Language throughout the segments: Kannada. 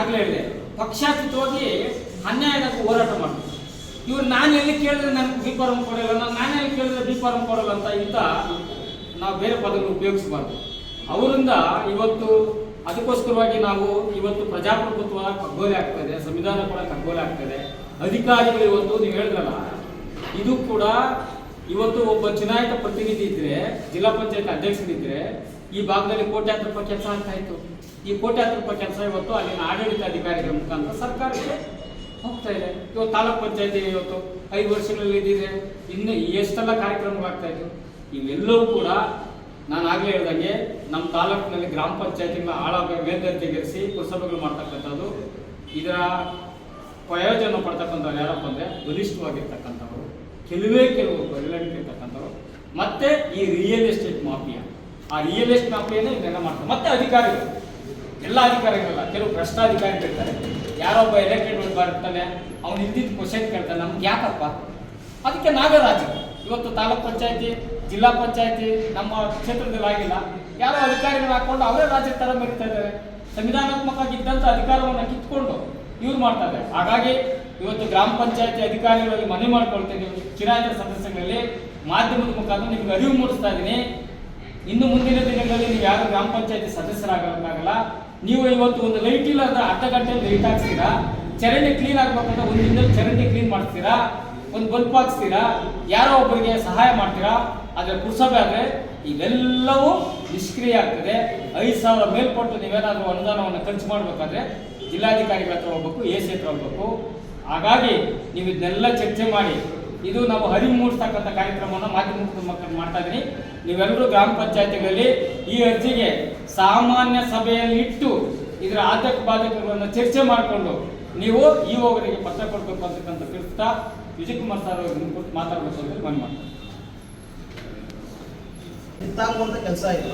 ಆಗ್ಲೇ ಹೇಳಿದೆ, ಪಕ್ಷಾತೀತವಾಗಿ ಅನ್ಯಾಯದ ಹೋರಾಟ ಮಾಡ್ತಾರೆ. ಇವ್ರು ನಾನು ಎಲ್ಲಿ ಕೇಳಿದ್ರೆ ನನಗೆ ಬಿ ಫಾರ್ಮ್ ಕೊಡಲ್ಲ, ನಾನು ನಾನು ಎಲ್ಲಿ ಕೇಳಿದ್ರೆ ಬಿ ಫಾರ್ಮ್ ಕೊಡಲ್ಲ ಅಂತ ಇಂಥ ನಾವು ಬೇರೆ ಪದಗಳು ಉಪಯೋಗಿಸಬಾರ್ದು. ಅವರಿಂದ ಇವತ್ತು ಅದಕ್ಕೋಸ್ಕರವಾಗಿ ನಾವು ಇವತ್ತು ಪ್ರಜಾಪ್ರಭುತ್ವ ಕಗ್ಗೋಲೆ ಆಗ್ತದೆ ಸಂವಿಧಾನ ಕೂಡ ಕಗ್ಗೋಲೆ ಆಗ್ತದೆ ಅಧಿಕಾರಿಗಳು ಇವತ್ತು ನೀವು ಹೇಳಿದ್ರಲ್ಲ, ಇದು ಕೂಡ ಇವತ್ತು ಒಬ್ಬ ಚುನಾಯಿತ ಪ್ರತಿನಿಧಿ ಇದ್ರೆ, ಜಿಲ್ಲಾ ಪಂಚಾಯತ್ ಅಧ್ಯಕ್ಷರಿದ್ರೆ ಈ ಭಾಗದಲ್ಲಿ ಕೋಟ್ಯಾಂತರ ರೂಪಾಯಿ ಕೆಲಸ ಆಗ್ತಾ ಇತ್ತು. ಈ ಕೋಟ್ಯಾಂತರ ರೂಪಾಯಿ ಕೆಲಸ ಇವತ್ತು ಅಲ್ಲಿನ ಆಡಳಿತ ಅಧಿಕಾರಿಗಳ ಮುಖಾಂತರ ಸರ್ಕಾರಕ್ಕೆ ಹೋಗ್ತಾ ಇದೆ. ಇವತ್ತು ತಾಲೂಕ್ ಪಂಚಾಯತಿ ಇವತ್ತು ಐದು ವರ್ಷಗಳಲ್ಲಿ ಇದ್ದಿದೆ. ಇನ್ನು ಎಷ್ಟೆಲ್ಲ ಕಾರ್ಯಕ್ರಮಗಳಾಗ್ತಾ ಇತ್ತು ಇವೆಲ್ಲವೂ ಕೂಡ ನಾನು ಆಗಲೇ ಹೇಳ್ದಂಗೆ ನಮ್ಮ ತಾಲೂಕಿನಲ್ಲಿ ಗ್ರಾಮ ಪಂಚಾಯತಿಗಳ ಆಳ ಮೇಲ್ದರ್ಜೆಗೇರಿಸಿ ಪುರಸಭೆಗಳು ಮಾಡ್ತಕ್ಕಂಥದ್ದು. ಇದರ ಪ್ರಯೋಜನ ಪಡ್ತಕ್ಕಂಥವ್ರು ಯಾರಪ್ಪ ಅಂದರೆ ಬಲಿಷ್ಠವಾಗಿರ್ತಕ್ಕಂಥವ್ರು. ಕೆಲವೇ ಕೆಲವು ಬೆರಳಿಕೆ ಇರ್ತಕ್ಕಂಥವ್ರು ಮತ್ತೆ ಈ ರಿಯಲ್ ಎಸ್ಟೇಟ್ ಮಾಫಿಯಾ ಆ ರಿಯಲ್ ಎಸ್ಟೇಟ್ ಮಾಫಿಯಾನೇ ಇದೆಲ್ಲ ಮಾಡ್ತಾರೆ. ಮತ್ತೆ ಅಧಿಕಾರಿಗಳು. ಎಲ್ಲ ಅಧಿಕಾರಿಗಳಲ್ಲ, ಕೆಲವು ಭ್ರಷ್ಟಾಧಿಕಾರಿಗಳಿರ್ತಾರೆ ಯಾರೊಬ್ಬ ಎಲೆಕ್ಟೆಡ್ ಬರ್ತಾನೆ, ಅವ್ನು ಇದ್ದಿದ್ದು ಕ್ವಶನ್ ಕೇಳ್ತಾನೆ, ನಮ್ಗೆ ಯಾಕಪ್ಪ? ಅದಕ್ಕೆ ನಾಗರಾಜ ಇವತ್ತು ತಾಲೂಕ್ ಪಂಚಾಯತಿ, ಜಿಲ್ಲಾ ಪಂಚಾಯತಿ ನಮ್ಮ ಕ್ಷೇತ್ರದಲ್ಲಿ ಆಗಿಲ್ಲ. ಯಾರೋ ಅಧಿಕಾರಿಗಳು ಹಾಕೊಂಡು ಅವರೇ ರಾಜ್ಯದ ತರ ಮೆರಿತಾ ಇದ್ದಾರೆ. ಸಂವಿಧಾನಾತ್ಮಕವಾಗಿ ಇದ್ದಂಥ ಅಧಿಕಾರವನ್ನು ಕಿತ್ಕೊಂಡು ಇವ್ರು ಮಾಡ್ತಾರೆ ಹಾಗಾಗಿ ಇವತ್ತು ಗ್ರಾಮ ಪಂಚಾಯತಿ ಅಧಿಕಾರಿಗಳಲ್ಲಿ ಮನವಿ ಮಾಡ್ಕೊಳ್ತೇನೆ. ಚಿರಾಯಿತ ಸದಸ್ಯಗಳಲ್ಲಿ ಮಾಧ್ಯಮದ ಮುಖಾಂತರ ನಿಮ್ಗೆ ಅರಿವು ಮೂಡಿಸ್ತಾ ಇದ್ದೀನಿ. ಇನ್ನು ಮುಂದಿನ ದಿನಗಳಲ್ಲಿ ನೀವು ಯಾರು ಗ್ರಾಮ ಪಂಚಾಯತಿ ಸದಸ್ಯರಾಗಲ್ಲ ನೀವು ಇವತ್ತು ಒಂದು ಲೈಟ್ ಇಲ್ಲ ಅಂದ್ರೆ ಅರ್ಧ ಗಂಟೆ ಲೈಟ್ ಹಾಕ್ಸ್ತೀರಾ? ಚರಂಡಿ ಕ್ಲೀನ್ ಆಗ್ಬೇಕಂದ್ರೆ ಒಂದು ದಿನದಲ್ಲಿ ಚರಂಡಿ ಕ್ಲೀನ್ ಮಾಡ್ತೀರಾ ಒಂದು ಬಲ್ಪ್ ಹಾಕ್ಸ್ತೀರಾ? ಯಾರೋ ಒಬ್ಬರಿಗೆ ಸಹಾಯ ಮಾಡ್ತೀರಾ? ಆದರೆ ಪುರಸಭೆ ಆದರೆ ಇವೆಲ್ಲವೂ ನಿಷ್ಕ್ರಿಯ ಆಗ್ತದೆ. ಐದು ಸಾವಿರ ಮೇಲ್ಪಟ್ಟು ನೀವೇನಾದರೂ ಅನುದಾನವನ್ನು ಖರ್ಚು ಮಾಡಬೇಕಾದ್ರೆ ಜಿಲ್ಲಾಧಿಕಾರಿಗಳ ಹತ್ರ ಹೋಗ್ಬೇಕು, ಎ ಸಿ ಹತ್ರ ಹೋಗ್ಬೇಕು. ಹಾಗಾಗಿ ನೀವು ಇದನ್ನೆಲ್ಲ ಚರ್ಚೆ ಮಾಡಿ ಇದು ನಾವು ಅರಿವು ಮೂಡಿಸ್ತಕ್ಕಂಥ ಕಾರ್ಯಕ್ರಮವನ್ನು ಮಾಧ್ಯಮದ ಮಕ್ಕಳು ಮಾಡ್ತಾ ಇದ್ದೀನಿ. ನೀವೆಲ್ಲರೂ ಗ್ರಾಮ ಪಂಚಾಯತಿಗಳಲ್ಲಿ ಈ ಅರ್ಜಿಗೆ ಸಾಮಾನ್ಯ ಸಭೆಯಲ್ಲಿ ಇಟ್ಟು ಇದರ ಆತಕ ಬಾಧಕಗಳನ್ನು ಚರ್ಚೆ ಮಾಡಿಕೊಂಡು ನೀವು ಈ ಹೋಗರಿಗೆ ಪತ್ರ ಕೊಡಬೇಕು ಅಂತಕ್ಕಂಥ ತಿಳಿಸ್ತಾ ವಿಜಯಕುಮಾರ್ ಸರ್ ಅವರು ಮಾತಾಡಬೇಕು ಅಂತ ಮನವಿ ಕಿತ್ತಾಕುವಂತ ಕೆಲಸ ಇದೆ.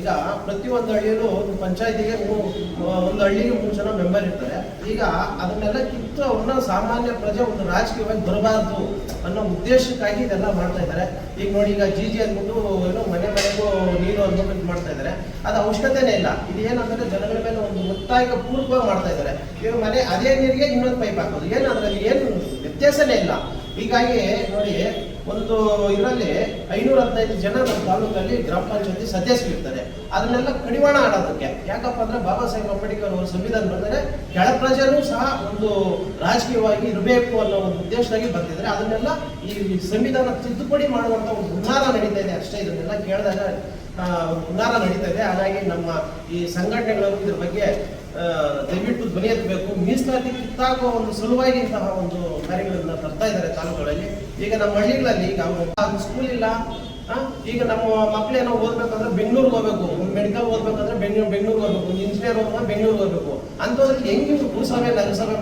ಈಗ ಪ್ರತಿಯೊಂದು ಹಳ್ಳಿಯಲ್ಲೂ ಒಂದು ಪಂಚಾಯತಿಗೆ ಒಂದು ಹಳ್ಳಿಗೆ ಮೂರು ಜನ ಮೆಂಬರ್ ಇರ್ತಾರೆ. ಈಗ ಅದನ್ನೆಲ್ಲ ಕಿತ್ತು ಅವ್ರನ್ನ ಸಾಮಾನ್ಯ ಪ್ರಜೆ ಒಂದು ರಾಜಕೀಯವಾಗಿ ಬರಬಾರ್ದು ಅನ್ನೋ ಉದ್ದೇಶಕ್ಕಾಗಿ ಇದೆಲ್ಲ ಮಾಡ್ತಾ ಇದ್ದಾರೆ. ಈಗ ನೋಡಿ, ಈಗ ಜಿ ಜಿ ಅಂದ್ಬಿಟ್ಟು ಏನು ಮನೆ ಮನೆಗೂ ನೀರು ಅಂದ್ಬಿಟ್ಟು ಮಾಡ್ತಾ ಇದ್ದಾರೆ. ಅದು ಅವಶ್ಯಕತೆನೇ ಇಲ್ಲ. ಇದು ಏನಂದ್ರೆ ಜನಗಳ ಮೇಲೆ ಒಂದು ಒತ್ತಾಯ ಪೂರ್ವಕವಾಗಿ ಮಾಡ್ತಾ ಇದ್ದಾರೆ. ಈಗ ಮನೆ, ಅದೇ ನೀರಿಗೆ ಇನ್ನೊಂದು ಪೈಪ್ ಹಾಕೋದು. ಏನು ಅದ್ರಲ್ಲಿ ಏನು ವ್ಯತ್ಯಾಸನೇ ಇಲ್ಲ. ಹೀಗಾಗಿ ನೋಡಿ, ಒಂದು ಇದರಲ್ಲಿ ಐನೂರ ಹದಿನೈದು ಜನ ನಮ್ಮ ತಾಲೂಕಲ್ಲಿ ಗ್ರಾಮ ಪಂಚಾಯತಿ ಸದಸ್ಯರಿರ್ತಾರೆ. ಅದನ್ನೆಲ್ಲ ಕಡಿವಾಣ ಆಡೋದಕ್ಕೆ. ಯಾಕಪ್ಪ ಅಂದ್ರೆ ಬಾಬಾ ಸಾಹೇಬ್ ಅಂಬೇಡ್ಕರ್ ಅವರು ಸಂವಿಧಾನ ಬಂದರೆ ಕೆಳ ಪ್ರಜೆನೂ ಸಹ ಒಂದು ರಾಜಕೀಯವಾಗಿ ಇರಬೇಕು ಅನ್ನೋ ಒಂದು ಉದ್ದೇಶದಾಗಿ ಬಂದಿದ್ರೆ ಅದನ್ನೆಲ್ಲ ಈ ಸಂವಿಧಾನ ತಿದ್ದುಪಡಿ ಮಾಡುವಂತ ಒಂದು ಹುನ್ನಾರ ನಡೀತಾ ಇದೆ. ಅಷ್ಟೇ ಇದನ್ನೆಲ್ಲ ಕೇಳಿದಾಗ ಹುನ್ನಾರ ನಡೀತಾ ಇದೆ. ಹಾಗಾಗಿ ನಮ್ಮ ಈ ಸಂಘಟನೆಗಳು ಇದ್ರ ಬಗ್ಗೆ ದಯವಿಟ್ಟು ಧ್ವನಿ ಎತ್ತಬೇಕು. ಮೀಸಲಾತಿ ಕಿತ್ತಾಗುವ ಒಂದು ಸಲುವಾಗಿ ಇಂತಹ ಒಂದು ಕಾರ್ಯಗಳನ್ನ ತರ್ತಾ ಇದ್ದಾರೆ ತಾಲೂಕುಗಳಲ್ಲಿ. ಈಗ ನಮ್ಮ ಹಳ್ಳಿಗಳಲ್ಲಿ ಈಗ ಸ್ಕೂಲ್ ಇಲ್ಲ ಈಗ ನಮ್ಮ ಮಕ್ಕಳೇನೋ ಓದ್ಬೇಕಂದ್ರೆ ಬೆಂಗಳೂರಿಗೆ ಹೋಗ್ಬೇಕು. ಮೆಡಿಕಲ್ ಓದ್ಬೇಕಂದ್ರೆ ಬೆಂಗಳೂರು, ಬೆಂಗಳೂರಿಗೆ ಹೋಗ್ಬೇಕು. ಒಂದು ಇಂಜಿನಿಯರ್ ಓದ್ಬೇಕು ಬೆಂಗಳೂರಿಗೆ ಹೋಗ್ಬೇಕು. ಅಂತವ್ರಿಗೆ ಹೆಂಗೆ ಇವ್ರು ಭೂಸಭೆ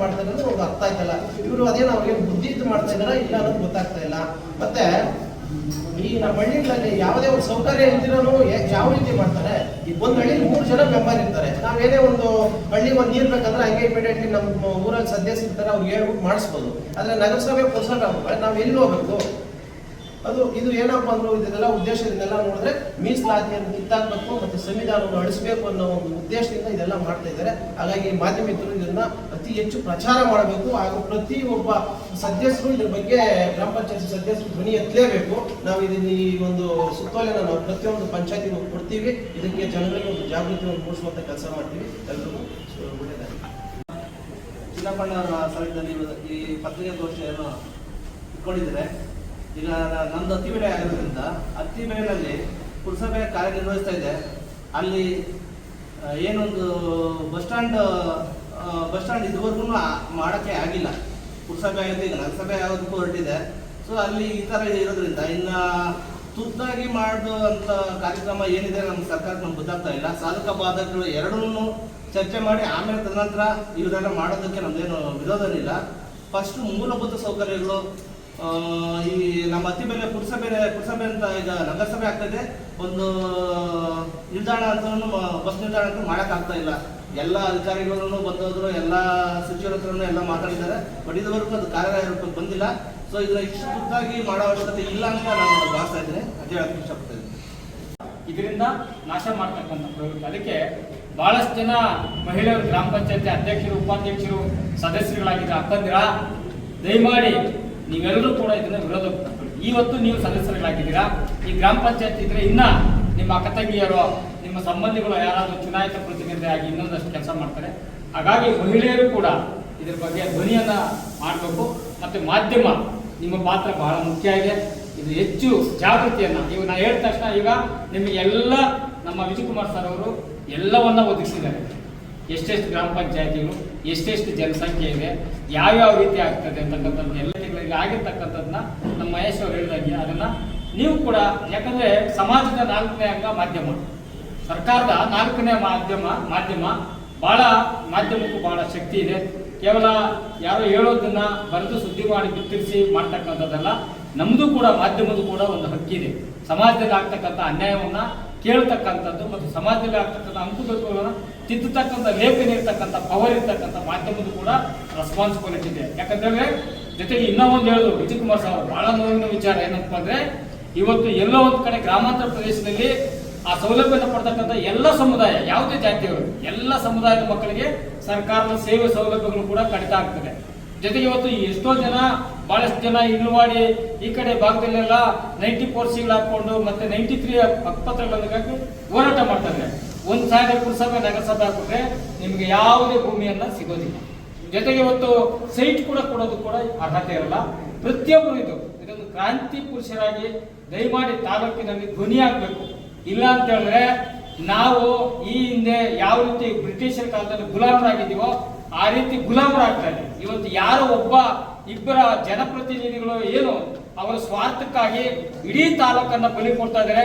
ಮಾಡ್ತಾರೆ ಅಂದ್ರೆ ಅರ್ಥ ಆಯ್ತಲ್ಲ. ಇವರು ಅದೇನು ಅವ್ರಿಗೆ ಬುದ್ಧಿ ಮಾಡ್ತಾ ಇದಾರ ಇಲ್ಲ ಅನ್ನೋದು ಗೊತ್ತಾಗ್ತಾ ಇಲ್ಲ. ಮತ್ತೆ ಈ ನಮ್ಮ ಹಳ್ಳಿಗಳಲ್ಲಿ ಯಾವುದೇ ಒಂದು ಸೌಕರ್ಯ ಇಲ್ದಿರೋನು ಯಾವ ರೀತಿ ಮಾಡ್ತಾರೆ? ಈ ಒಂದು ಹಳ್ಳಿ ಮೂರು ಜನ ಮೆಂಬರ್ ಇರ್ತಾರೆ. ನಾವೇನೇ ಒಂದು ಹಳ್ಳಿ ಒಂದು ನೀರ್ ಬೇಕಂದ್ರೆ ಹಂಗೆ ಇಮಿಡಿಯೇಟ್ಲಿ ನಮ್ಮ ಊರಲ್ಲಿ ಸದಸ್ಯ ಇರ್ತಾರೆ ಅವ್ರಿಗೆ ಹೇಳ್ಬಿಟ್ಟು ಮಾಡಿಸ್ಬೋದು. ಆದ್ರೆ ನಗರಸಭೆ ಪುರಸಭೆ. ನಾವು ಎಲ್ಲಿ ಹೋಗ್ಬೇಕು? ಅದು ಇದು ಏನಪ್ಪ ಅಂದ್ರೆ ಇದನ್ನೆಲ್ಲ ಉದ್ದೇಶದಿಂದೆಲ್ಲ ನೋಡಿದ್ರೆ ಮೀಸಲಾತಿಯನ್ನು ಕಿತ್ತಾಕಬೇಕು ಮತ್ತು ಸಂವಿಧಾನವನ್ನು ಅಳಿಸಬೇಕು ಅನ್ನೋ ಒಂದು ಉದ್ದೇಶದಿಂದ ಇದೆಲ್ಲ ಮಾಡ್ತಾ ಇದ್ದಾರೆ. ಹಾಗಾಗಿ ಮಾಧ್ಯಮಿಕರು ಇದನ್ನ ಅತಿ ಹೆಚ್ಚು ಪ್ರಚಾರ ಮಾಡಬೇಕು ಹಾಗೂ ಪ್ರತಿ ಒಬ್ಬ ಸದಸ್ಯರು ಇದ್ರ ಬಗ್ಗೆ ಗ್ರಾಮ ಪಂಚಾಯತ್ ಸದಸ್ಯರು ಧ್ವನಿ ಎತ್ತಲೇಬೇಕು. ನಾವು ಇದನ್ನ ಈ ಒಂದು ಸುತ್ತೋಲೆನ ನಾವು ಪ್ರತಿಯೊಂದು ಪಂಚಾಯತಿಗೂ ಕೊಡ್ತೀವಿ. ಇದಕ್ಕೆ ಜನರಲ್ಲಿ ಒಂದು ಜಾಗೃತಿಯನ್ನು ಮೂಡಿಸುವಂತ ಕೆಲಸ ಮಾಡ್ತೀವಿ. ಎಲ್ಲರಿಗೂ ಚಿನ್ನಪ್ಪಣ್ಣವರ ಇವತ್ತು ಈ ಪತ್ರಿಕಾಗೋಷ್ಠಿಯನ್ನು ಇಟ್ಕೊಂಡಿದ್ದಾರೆ. ನ- ನಮ್ದು ಅತ್ತಿ ಬೆಳೆ ಆಗಿರೋದ್ರಿಂದ ಅತ್ತಿ ಬೆಳೆಯಲ್ಲಿ ಪುರಸಭೆ ಕಾರ್ಯನಿರ್ವಹಿಸ್ತಾ ಇದೆ. ಅಲ್ಲಿ ಏನೊಂದು ಬಸ್ ಸ್ಟ್ಯಾಂಡ್ ಬಸ್ ಸ್ಟ್ಯಾಂಡ್ ಇದುವರೆಗೂ ಮಾಡೋಕ್ಕೆ ಆಗಿಲ್ಲ. ಪುರಸಭೆ ಆಗಿದೆ ಈಗ ನಗರಸಭೆ ಆಗೋದಕ್ಕೂ ಹೊರಟಿದೆ. ಸೊ ಅಲ್ಲಿ ಈ ಥರ ಇರೋದ್ರಿಂದ ಇನ್ನು ತುರ್ತಾಗಿ ಮಾಡುವಂಥ ಕಾರ್ಯಕ್ರಮ ಏನಿದೆ ನಮ್ಮ ಸರ್ಕಾರಕ್ಕೆ ನಮ್ಗೆ ಗೊತ್ತಾಗ್ತಾ ಇಲ್ಲ. ಸಾಧಕ ಬಾಧಕಗಳು ಎರಡನ್ನೂ ಚರ್ಚೆ ಮಾಡಿ ಆಮೇಲೆ ತದನಂತರ ಇವರೆಲ್ಲ ಮಾಡೋದಕ್ಕೆ ನಮ್ದೇನು ವಿರೋಧನಿಲ್ಲ. ಫಸ್ಟ್ ಮೂಲಭೂತ ಸೌಕರ್ಯಗಳು ಈ ನಮ್ಮ ಅತಿ ಮೇಲೆ ಪುರಸಭೆ ಪುರಸಭೆ ಅಂತ ಈಗ ನಗರಸಭೆ ಆಗ್ತದೆ. ಒಂದು ನಿಲ್ದಾಣ ಅಂತ ಬಸ್ ನಿಲ್ದಾಣ ಅಂತ ಮಾಡೋಕ್ಕಾಗ್ತಾ ಇಲ್ಲ. ಎಲ್ಲ ಅಧಿಕಾರಿಗಳನ್ನು ಬಂದೋದ್ರು ಎಲ್ಲ ಸಚಿವರ ಹತ್ರನೂ ಎಲ್ಲ ಮಾತಾಡಿದ್ದಾರೆ. ಬಟ್ ಇದುವರೆಗೂ ಅದು ಕಾರ್ಯರೂಪಕ್ಕೆ ಬಂದಿಲ್ಲ. ಸೊ ಇದನ್ನ ಇಷ್ಟು ತುರ್ತಾಗಿ ಮಾಡೋ ಅವಶ್ಯಕತೆ ಇಲ್ಲ ಅಂತ ನಾನು ಭಾವಿಸ್ತಾ ಇದ್ದೀನಿ. ಅದೇ ಹೇಳಕ್ಕೆ ಇಷ್ಟಪಡ್ತಾ ಇದರಿಂದ ನಾಶ ಮಾಡ್ತಕ್ಕಂಥ ಪ್ರವೃತ್ತಿ ಅದಕ್ಕೆ ಬಹಳಷ್ಟು ಜನ ಮಹಿಳೆಯರು ಗ್ರಾಮ ಪಂಚಾಯತಿ ಅಧ್ಯಕ್ಷರು, ಉಪಾಧ್ಯಕ್ಷರು, ಸದಸ್ಯರುಗಳಾಗಿದ್ದ ಅಕ್ಕಂದಿರ, ದಯಮಾಡಿ ನೀವೆಲ್ಲರೂ ಕೂಡ ಇದನ್ನ ವಿರೋಧ. ಇವತ್ತು ನೀವು ಸದಸ್ಯರುಗಳಾಗಿದ್ದೀರಾ? ಈ ಗ್ರಾಮ ಪಂಚಾಯತ್ ಇದ್ರೆ ಇನ್ನ ನಿಮ್ಮ ಅಕ್ಕ ನಿಮ್ಮ ಸಂಬಂಧಿಗಳು ಯಾರಾದರೂ ಚುನಾಯಿತ ಪ್ರತಿನಿಧಿಯಾಗಿ ಇನ್ನೊಂದಷ್ಟು ಕೆಲಸ ಮಾಡ್ತಾರೆ. ಹಾಗಾಗಿ ಮಹಿಳೆಯರು ಕೂಡ ಇದ್ರ ಬಗ್ಗೆ ಧ್ವನಿಯನ್ನ ಮಾಡಬೇಕು. ಮತ್ತೆ ಮಾಧ್ಯಮ ನಿಮ್ಮ ಪಾತ್ರ ಬಹಳ ಮುಖ್ಯ ಇದೆ. ಇದು ಹೆಚ್ಚು ಜಾಗೃತಿಯನ್ನ ಈಗ ನಾ ಹೇಳಿದ ತಕ್ಷಣ ಈಗ ನಿಮಗೆ ಎಲ್ಲ ನಮ್ಮ ವಿಜಯಕುಮಾರ್ ಸರ್ ಅವರು ಎಲ್ಲವನ್ನ ಒದಗಿಸಿದ್ದಾರೆ. ಎಷ್ಟೆಷ್ಟು ಗ್ರಾಮ ಪಂಚಾಯತಿಗಳು ಎಷ್ಟೆಷ್ಟು ಜನಸಂಖ್ಯೆ ಇದೆ ಯಾವ್ಯಾವ ರೀತಿ ಆಗ್ತದೆ ಅಂತಕ್ಕಂಥದ್ದು, ಎಲ್ಲ ತಿಂಗಳಿಗೆ ಆಗಿರ್ತಕ್ಕಂಥದ್ದನ್ನ ನಮ್ಮ ಮಹೇಶ್ ಅವರು ಹೇಳಿದಂಗೆ ಅದನ್ನ ನೀವು ಕೂಡ, ಯಾಕಂದ್ರೆ ಸಮಾಜದ ನಾಲ್ಕನೇ ಅಂಗ ಮಾಧ್ಯಮ. ಸರ್ಕಾರದ ನಾಲ್ಕನೇ ಮಾಧ್ಯಮ ಮಾಧ್ಯಮ ಬಹಳ ಮಾಧ್ಯಮಕ್ಕೂ ಬಹಳ ಶಕ್ತಿ ಇದೆ. ಕೇವಲ ಯಾರೋ ಹೇಳೋದನ್ನ ಬರೆದು ಸುದ್ದಿ ಮಾಡಿ ಬಿತ್ತರಿಸಿ ಮಾಡ್ತಕ್ಕಂಥದ್ದಲ್ಲ, ನಮ್ದು ಕೂಡ ಮಾಧ್ಯಮದ ಕೂಡ ಒಂದು ಹಕ್ಕಿದೆ. ಸಮಾಜದಲ್ಲಿ ಆಗ್ತಕ್ಕಂಥ ಅನ್ಯಾಯವನ್ನ ಕೇಳ್ತಕ್ಕಂಥದ್ದು ಮತ್ತು ಸಮಾಜದಲ್ಲಿ ಆಗ್ತಕ್ಕಂಥ ಅಂಕುತತ್ವಗಳನ್ನು ತಿದ್ದತಕ್ಕಂಥ ಲೇಖನ ಇರ್ತಕ್ಕಂಥ ಪವರ್ ಇರ್ತಕ್ಕಂಥ ಮಾಧ್ಯಮದ ಕೂಡ ರೆಸ್ಪಾನ್ಸಿಬಿಲಿಟಿ ಇದೆ. ಯಾಕಂದ್ರೆ ಜೊತೆಗೆ ಇನ್ನೂ ಒಂದು ಹೇಳಿದ್ರು ವಿಜಯ್ ಕುಮಾರ್ ಸರ್ ಬಹಳ ನೋವಿನ ವಿಚಾರ ಏನಪ್ಪ ಅಂದ್ರೆ, ಇವತ್ತು ಎಲ್ಲೋ ಒಂದು ಕಡೆ ಗ್ರಾಮಾಂತರ ಪ್ರದೇಶದಲ್ಲಿ ಆ ಸೌಲಭ್ಯನ ಪಡ್ತಕ್ಕಂಥ ಎಲ್ಲ ಸಮುದಾಯ, ಯಾವುದೇ ಜಾತಿಯವರು, ಎಲ್ಲ ಸಮುದಾಯದ ಮಕ್ಕಳಿಗೆ ಸರ್ಕಾರದ ಸೇವೆ ಸೌಲಭ್ಯಗಳು ಕೂಡ ಕಡಿತ ಆಗ್ತದೆ. ಜೊತೆಗೆ ಇವತ್ತು ಎಷ್ಟೋ ಜನ ಬಹಳಷ್ಟು ಜನ ಇಳುವಾಡಿ ಈ ಕಡೆ ಭಾಗದಲ್ಲೆಲ್ಲ ನೈಂಟಿ ಫೋರ್ ಸಿಗಳು ಹಾಕೊಂಡು ಮತ್ತೆ ನೈಂಟಿ ತ್ರೀ ಪತ್ರಗಳನ್ನು ಹೋರಾಟ ಮಾಡ್ತಾರೆ. ಒಂದು ಸಾವಿರ ಪುರಸಭೆ, ನಗರಸಭೆ ಹಾಕಿದ್ರೆ ನಿಮಗೆ ಯಾವುದೇ ಭೂಮಿಯನ್ನ ಸಿಗೋದಿಲ್ಲ. ಜೊತೆಗೆ ಇವತ್ತು ಸೈಟ್ ಕೂಡ ಕೊಡೋದು ಕೂಡ ಅರ್ಹತೆ ಇರಲ್ಲ. ಪ್ರತಿಯೊಬ್ಬರು ಇದು, ಇದೊಂದು ಕ್ರಾಂತಿ ಪುರುಷರಾಗಿ ದಯಮಾಡಿ ತಾಲೂಕಿನಲ್ಲಿ ಧ್ವನಿ ಆಗ್ಬೇಕು ಇಲ್ಲ ಅಂತ ಹೇಳಿದ್ರೆ ನಾವು ಈ ಹಿಂದೆ ಯಾವ ರೀತಿ ಬ್ರಿಟಿಷರ ಕಾಲದಲ್ಲಿ ಗುಲಾಮರಾಗಿದ್ದೀವೋ ಆ ರೀತಿ ಗುಲಾಮರಾಗ್ತಾ ಇದೆ ಇವತ್ತು ಯಾರೋ ಒಬ್ಬ ಇಬ್ಬರ ಜನಪ್ರತಿನಿಧಿಗಳು ಏನು ಅವರ ಸ್ವಾರ್ಥಕ್ಕಾಗಿ ಇಡೀ ತಾಲೂಕನ್ನ ಬಲಿ ಕೊಡ್ತಾ ಇದ್ದಾರೆ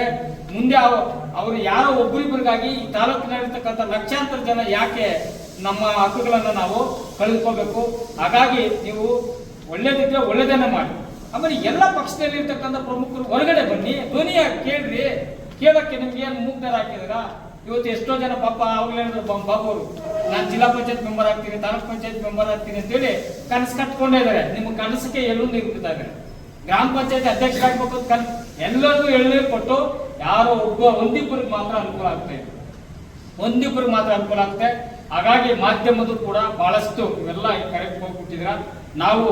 ಮುಂದೆ ಅವ- ಅವರು ಯಾರೋ ಒಬ್ಬರಿಬ್ಬರಿಗಾಗಿ ಈ ತಾಲೂಕಿನಲ್ಲಿರ್ತಕ್ಕಂಥ ಲಕ್ಷಾಂತರ ಜನ ಯಾಕೆ ನಮ್ಮ ಹಕ್ಕುಗಳನ್ನ ನಾವು ಕಳೆದುಕೋಬೇಕು ಹಾಗಾಗಿ ನೀವು ಒಳ್ಳೇದಿದ್ರೆ ಒಳ್ಳೇದನ್ನ ಮಾಡಿ. ಆಮೇಲೆ ಎಲ್ಲ ಪಕ್ಷದಲ್ಲಿ ಇರ್ತಕ್ಕಂಥ ಪ್ರಮುಖರು ಹೊರಗಡೆ ಬನ್ನಿ, ಧ್ವನಿಯ ಕೇಳ್ರಿ. ಕೇಳಕ್ಕೆ ನಿಮ್ಗೆ ಏನು ಮುಗ್ಧರ ಹಾಕಿದ್ರ ಇವತ್ತು ಎಷ್ಟೋ ಜನ ಪಾಪ ಅವ್ರು ಬಾಬು ಅವರು. ನಾನು ಜಿಲ್ಲಾ ಪಂಚಾಯತ್ ಮೆಂಬರ್ ಆಗ್ತೀನಿ, ತಾಲೂಕ್ ಪಂಚಾಯತ್ ಮೆಂಬರ್ ಆಗ್ತೀನಿ ಅಂತೇಳಿ ಕನಸು ಕಟ್ಕೊಂಡೇ ಇದಾರೆ. ನಿಮ್ಮ ಕನಸಿಗೆ ಎಲ್ಲೂ ನಿಂತಿದ್ದಾರೆ ಗ್ರಾಮ ಪಂಚಾಯತ್ ಅಧ್ಯಕ್ಷ ಅಂತ ಕನ್ ಎಲ್ಲರಿಗೂ ಎಳ್ನೀರು ಕೊಟ್ಟು ಯಾರೋ ಒಬ್ಬ ಒಂದಿಬ್ಬರಿಗೆ ಮಾತ್ರ ಅನುಕೂಲ ಆಗ್ತಾ ಇದೆ. ಒಂದಿಬ್ಬರಿಗೆ ಮಾತ್ರ ಅನುಕೂಲ ಆಗುತ್ತೆ ಹಾಗಾಗಿ ಮಾಧ್ಯಮದ ಕೂಡ ಬಹಳಷ್ಟು ಇವೆಲ್ಲ ಕರೆಕ್ಟ್ ಹೋಗ್ಬಿಟ್ಟಿದ್ರ ನಾವು